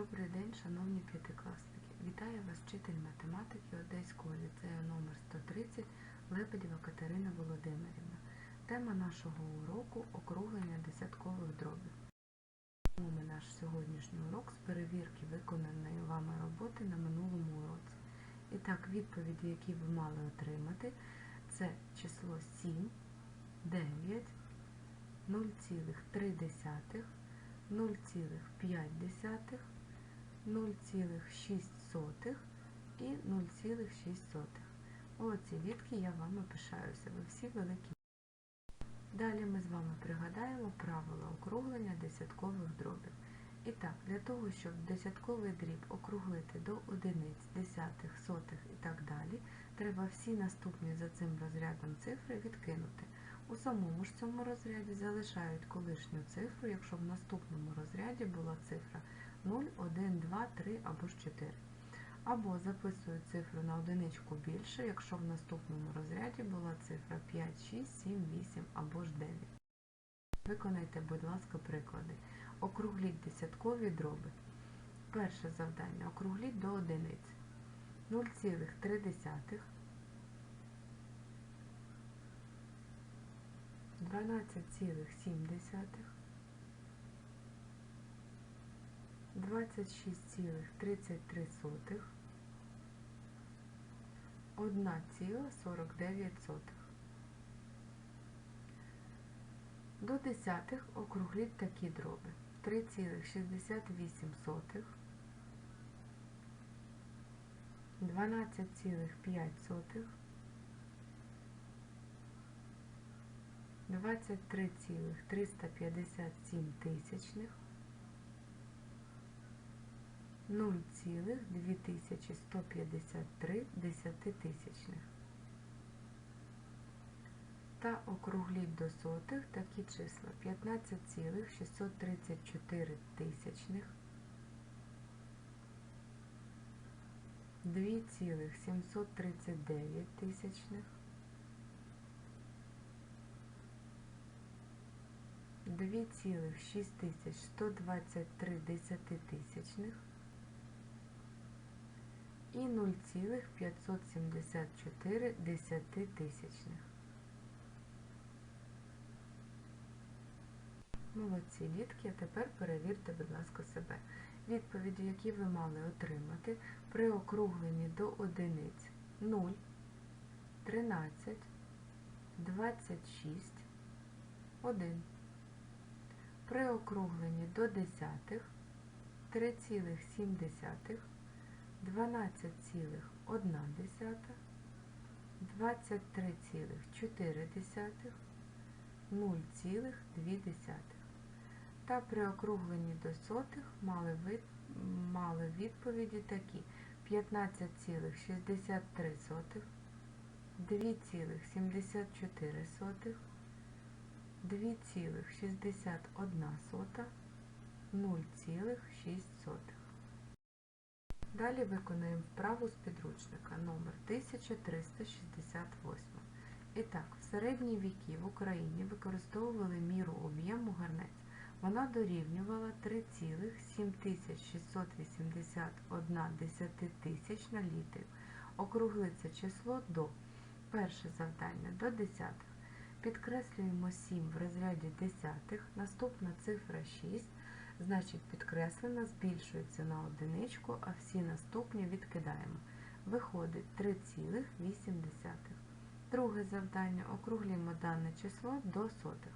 Добрий день, шановні п'ятикласники. Вітаю вас вчитель математики Одеського ліцею номер 130 Лебедєва Катерина Володимирівна. Тема нашого уроку округлення десяткових дробів. Ми наш сьогоднішній урок з перевірки виконаної вами роботи на минулому уроці. І так, відповіді, які ви мали отримати, це число 7, 9, 0,3, 0,5, 0,6 і 0,6. Молодці дітки, я вами пишаюся. Ви всі великі. Далі ми з вами пригадаємо правила округлення десяткових дробів. І так, для того, щоб десятковий дріб округлити до одиниць, десятих, сотих і так далі, треба всі наступні за цим розрядом цифри відкинути. У самому ж цьому розряді залишають колишню цифру, якщо в наступному розряді була цифра 0, 1, 2, 3 або ж 4. Або записують цифру на одиничку більше, якщо в наступному розряді була цифра 5, 6, 7, 8 або ж 9. Виконайте, будь ласка, приклади. Округліть десяткові дроби. Перше завдання. Округліть до одиниць. 0,3 12,7, 26,33, 1,49. До десятих округліть такі дроби. 3,68, 12,5, 23,357 тисячних, 0,2153 десятитисячних. Та округліть до сотих такі числа. 15,634 тисячних, 2,739 тисячних, 2,6123 десятитисячних і 0,574 десятитисячних. Молодці дітки, а тепер перевірте, будь ласка, себе. Відповіді, які ви мали отримати при округленні до одиниць 0, 13, 26, 1. При округленні до десятих 3,7, 12,1, 23,4, 0,2. Та при округленні до сотих мали, вид, мали відповіді такі 15,63, 2,74, 2,61, 0,6. Далі виконуємо вправу з підручника номер 1368. І так, в середні віки в Україні використовували міру об'єму гарнець. Вона дорівнювала 3,7681 десятитисячна літрів. Округли це число до перше завдання до десятих. Підкреслюємо 7 в розряді десятих, наступна цифра 6, значить підкреслена збільшується на одиничку, а всі наступні відкидаємо. Виходить 3,8. Друге завдання. Округлюємо дане число до сотих.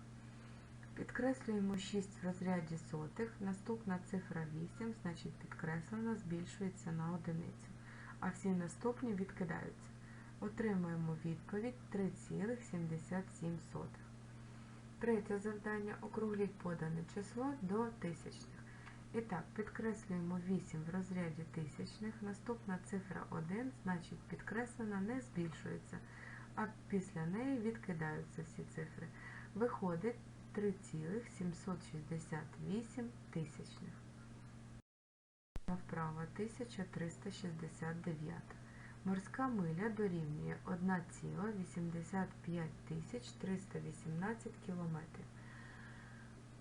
Підкреслюємо 6 в розряді сотих, наступна цифра 8, значить підкреслена, збільшується на одиницю, а всі наступні відкидаються. Отримуємо відповідь 3,77. Третє завдання. Округліть подане число до тисячних. І так, підкреслюємо 8 в розряді тисячних, наступна цифра 1, значить підкреслена, не збільшується, а після неї відкидаються всі цифри. Виходить 3,768 тисячних. Вправа 1369. Морська миля дорівнює 1,85 318 км.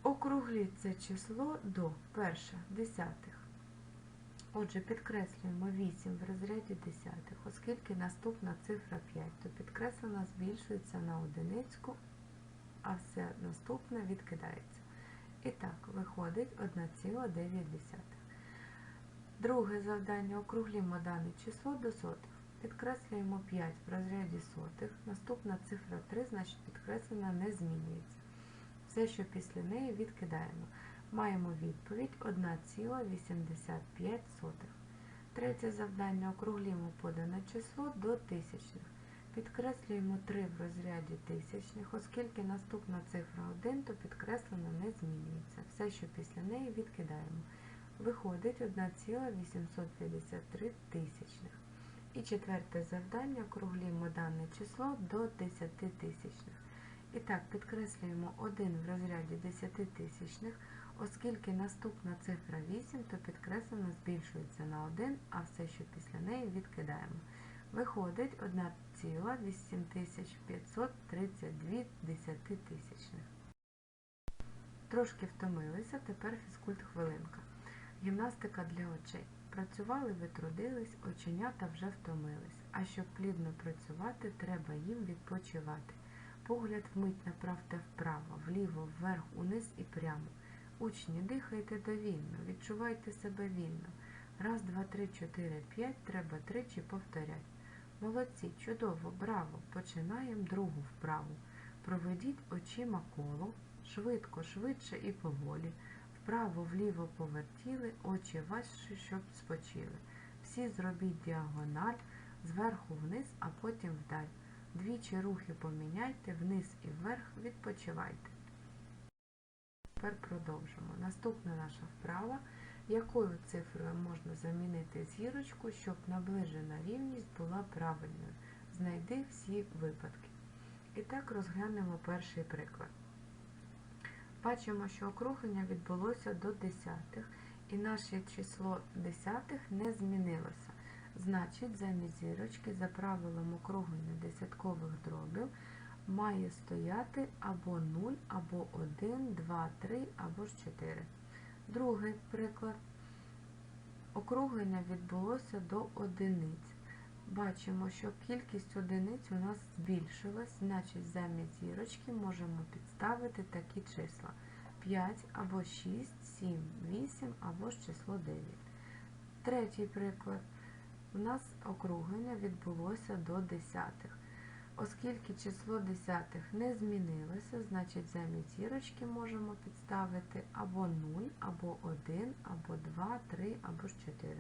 Округліть це число до перше десятих. Отже, підкреслюємо 8 в розряді десятих, оскільки наступна цифра 5, то підкреслена збільшується на одиницю, а все наступне відкидається. І так, виходить 1,9. Друге завдання. Округлімо дане число до сотих. Підкреслюємо 5 в розряді сотих. Наступна цифра 3, значить підкреслена не змінюється. Все, що після неї відкидаємо. Маємо відповідь 1,85. Третє завдання. Округлімо подане число до тисячних. Підкреслюємо 3 в розряді тисячних, оскільки наступна цифра 1, то підкреслена не змінюється. Все, що після неї відкидаємо. Виходить 1,853 тисячних. І четверте завдання. Округлімо дане число до 10 тисячних. І так, підкреслюємо 1 в розряді 10 тисячних, оскільки наступна цифра 8, то підкреслена збільшується на 1, а все, що після неї відкидаємо. Виходить 1,8532 десятитисячних. Трошки втомилися, тепер фізкульт хвилинка. Гімнастика для очей. Працювали, ви трудились, оченята вже втомились. А щоб плідно працювати, треба їм відпочивати. Погляд вмить направте вправо, вліво, вверх, униз і прямо. Учні, дихайте довільно, відчувайте себе вільно. Раз, два, три, чотири, п'ять, треба тричі повторять. Молодці, чудово, браво! Починаємо другу вправу. Проведіть очима коло, швидко, швидше і поволі. Вправо, вліво повертіли, очі ваші, щоб спочили. Всі зробіть діагональ, зверху вниз, а потім вдаль. Двічі рухи поміняйте, вниз і вверх відпочивайте. Тепер продовжимо. Наступна наша вправа. Якою цифрою можна замінити зірочку, щоб наближена рівність була правильною? Знайди всі випадки. І так розглянемо перший приклад. Бачимо, що округлення відбулося до десятих, і наше число десятих не змінилося. Значить, замість зірочки за правилом округлення десяткових дробів має стояти або 0, або 1, 2, 3, або ж 4. Другий приклад. Округлення відбулося до одиниць. Бачимо, що кількість одиниць у нас збільшилась, значить замість зірочки можемо підставити такі числа 5 або 6, 7, 8 або ж число 9. Третій приклад. У нас округлення відбулося до десятих. Оскільки число десятих не змінилося, значить замість зірочки можемо підставити або 0, або 1, або 2, 3, або ж 4.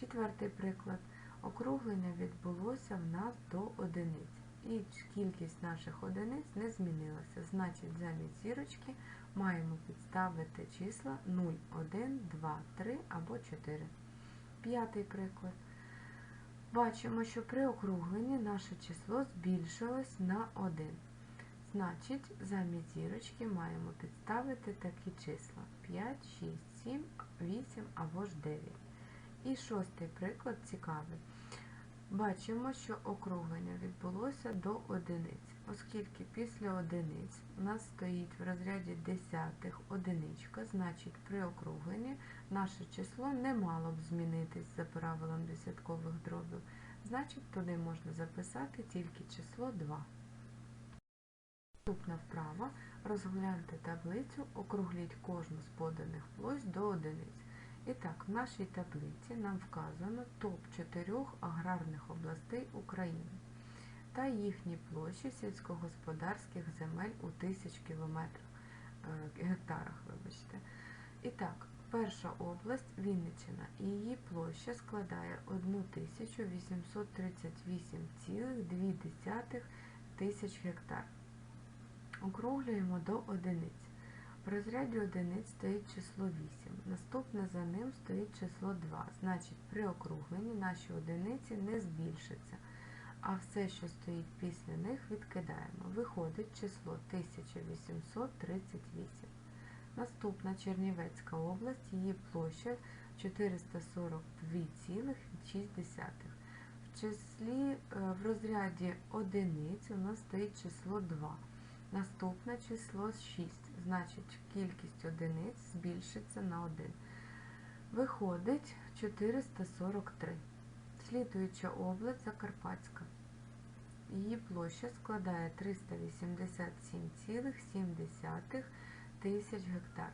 Четвертий приклад. Округлення відбулося в нас до одиниць. І кількість наших одиниць не змінилася. Значить, замість зірочки маємо підставити числа 0, 1, 2, 3 або 4. П'ятий приклад. Бачимо, що при округленні наше число збільшилось на 1. Значить, замість зірочки маємо підставити такі числа 5, 6, 7, 8 або ж 9. І шостий приклад цікавий. Бачимо, що округлення відбулося до одиниць, оскільки після одиниць у нас стоїть в розряді десятих одиничка, значить при округленні наше число не мало б змінитись за правилом десяткових дробів, значить туди можна записати тільки число 2. Наступна вправа розгляньте таблицю, округліть кожну з поданих площ до одиниць. І так, в нашій таблиці нам вказано топ-4 аграрних областей України та їхні площі сільськогосподарських земель у тисяч кілометрах, е, гектарах. Вибачте. І так, перша область Вінниччина її площа складає 1838,2 тисяч гектар. Округлюємо до одиниць. В розряді одиниць стоїть число 8. Наступне за ним стоїть число 2. Значить, при округленні наші одиниці не збільшаться. А все, що стоїть після них, відкидаємо. Виходить число 1838. Наступна Чернівецька область, її площа 442,6. В числі в розряді одиниць у нас стоїть число 2. Наступне число 6, значить кількість одиниць збільшиться на 1. Виходить 443. Слідуюча область Закарпатська. Її площа складає 387,7 тисяч гектар.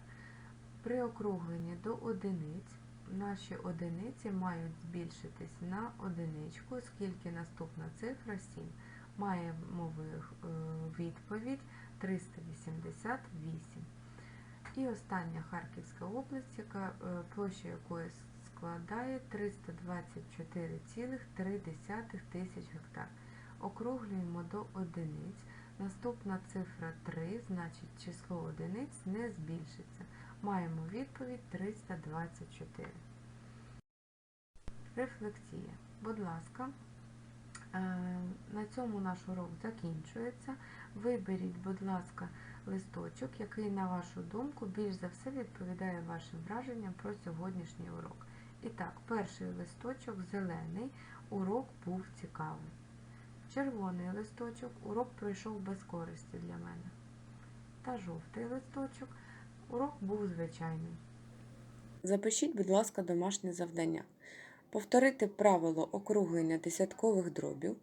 При округленні до одиниць наші одиниці мають збільшитись на одиничку, оскільки наступна цифра 7. Маємо е, відповідь 388. І остання Харківська область, яка, е, площа якої складає 324,3 тисяч гектар. Округлюємо до одиниць. Наступна цифра 3, значить число одиниць не збільшиться. Маємо відповідь 324. Рефлексія. Будь ласка, на цьому наш урок закінчується. Виберіть, будь ласка, листочок, який, на вашу думку, більш за все відповідає вашим враженням про сьогоднішній урок. І так, перший листочок зелений, урок був цікавий. Червоний листочок, урок пройшов без користі для мене. Та жовтий листочок, урок був звичайним. Запишіть, будь ласка, домашнє завдання. Повторити правило округлення десяткових дробів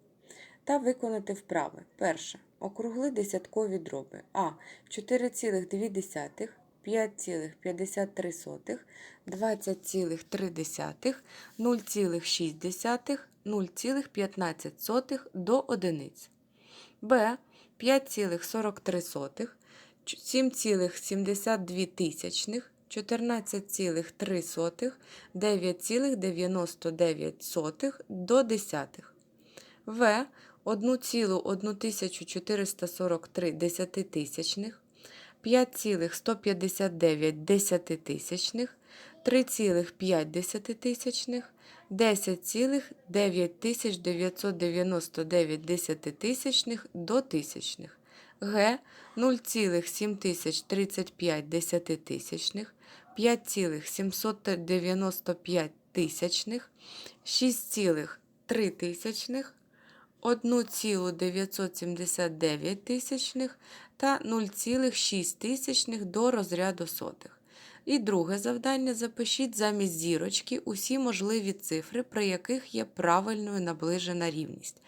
та виконати вправи. Перше. Округли десяткові дроби. А. 4,2, 5,53, 20,3, 0,6, 0,15 до одиниць. Б. 5,43, 7,72 тисячних, 14,3, 9,99 до десятих. В. 1,1443 десятитисячних, 5,159 десятитисячних, 3,5 десятитисячних, 10,9999 десятитисячних до тисячних. Г 0,7035 десятитисячних, 5,795 тисячних, 6,3 тисячних, 1,979 тисячних та 0,6 тисячних до розряду сотих. І друге завдання запишіть замість зірочки усі можливі цифри, при яких є правильною наближена рівність.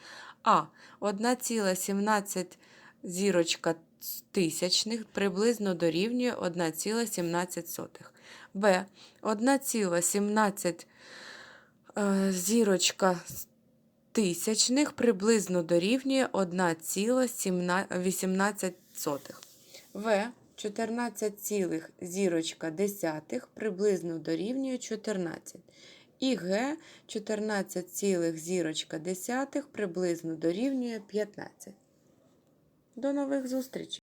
А. 1,17 зірочка тисячних приблизно дорівнює 1,17. Б. 1,17 е, зірочка тисячних приблизно дорівнює 1,18. В. 14, цілих зірочка десятих приблизно дорівнює 14. І Г 14, цілих зірочка десятих приблизно дорівнює 15. До нових зустрічей!